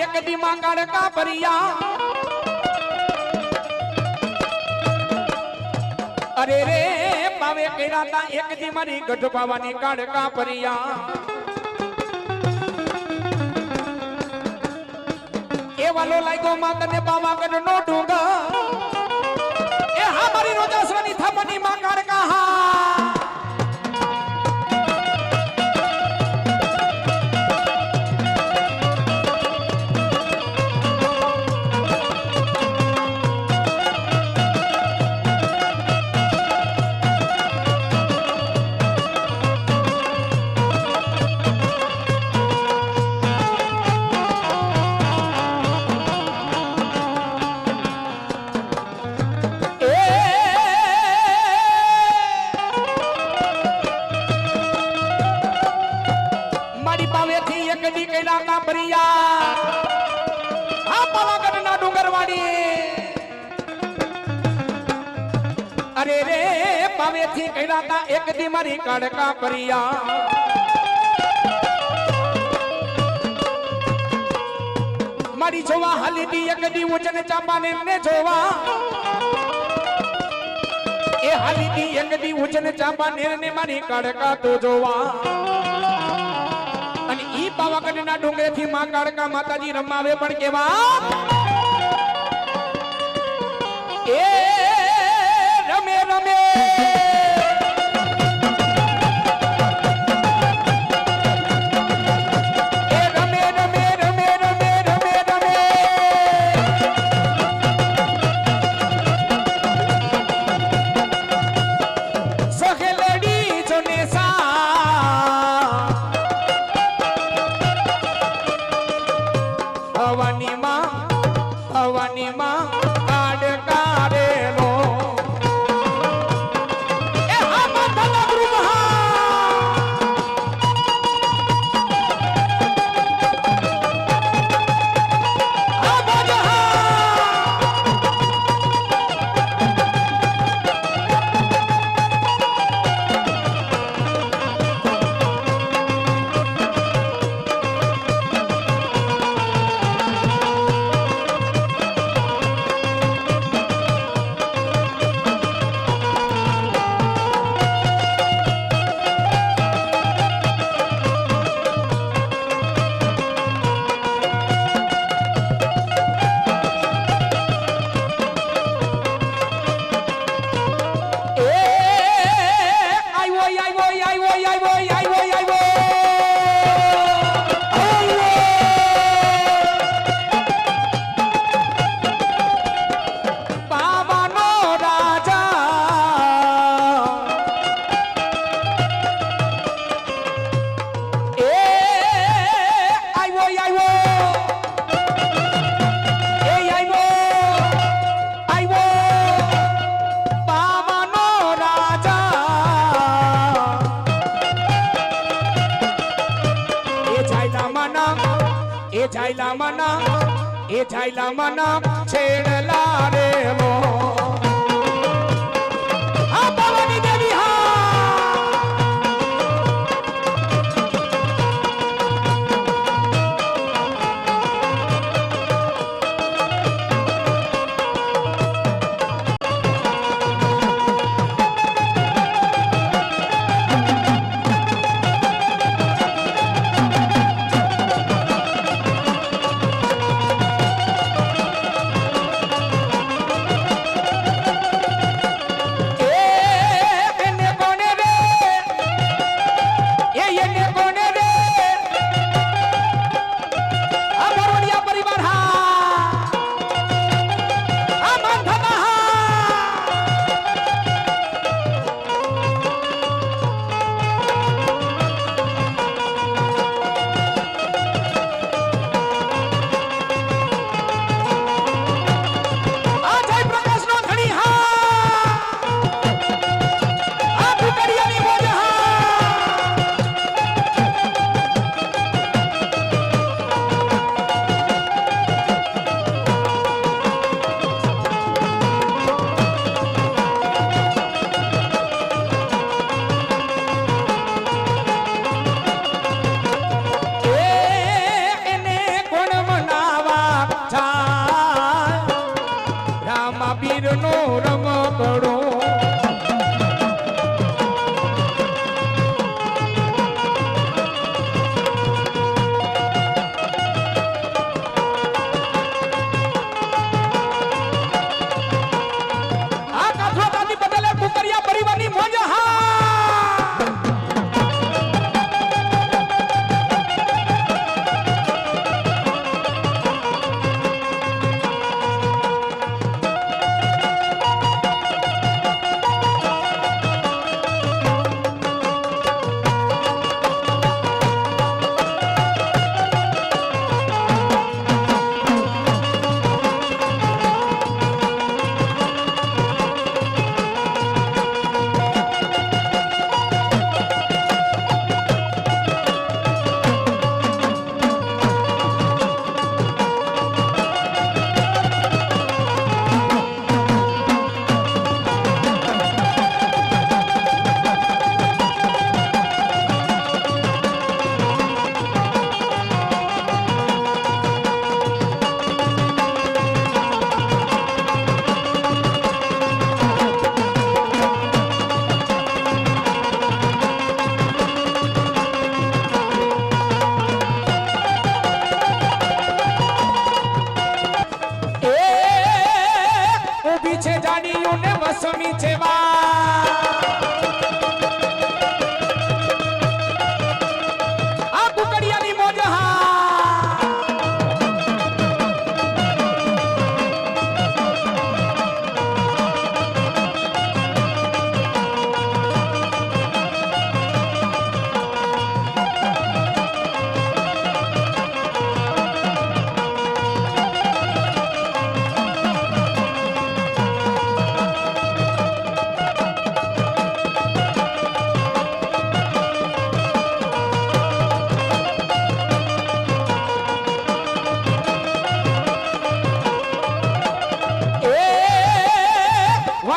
એક દી માં કાળકા ભરિયા. અરે રે, પાવે કર્યા તા એક દી મારી ગઢ પાવાની કાળકા ભરિયા. એ વાલો લાગ્યો માં તને પાવાગઢ નો ડુંગર. એ હા મારી રોજાસરાની થાપની માં કાળકા રે પાવેથી કૈલા કા એક દી મારી કાળકા પરિયા મારી જોવા હાલી દી એક દી ઉચન ચાંબાને ને જોવા. એ હાલી દી એક દી ઉચન ચાંબાને ને મારી કાડકા તો જોવા. અને ઈ પાવાગઢના ડુંગરેથી માં કાળકા માતાજી રમાવે પણ કેવા. એ હવાની માં હવાની માં મના એ જાયલા મના છેડલા રે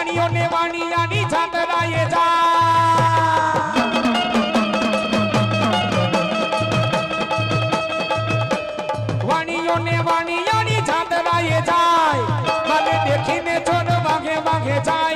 વાણીઓ ને વાણિયાની છાતરાએ જા વાણીઓ ને વાણિયાની છાતરાએ જાય મને દેખીને છોડ વાગે વાગે જાય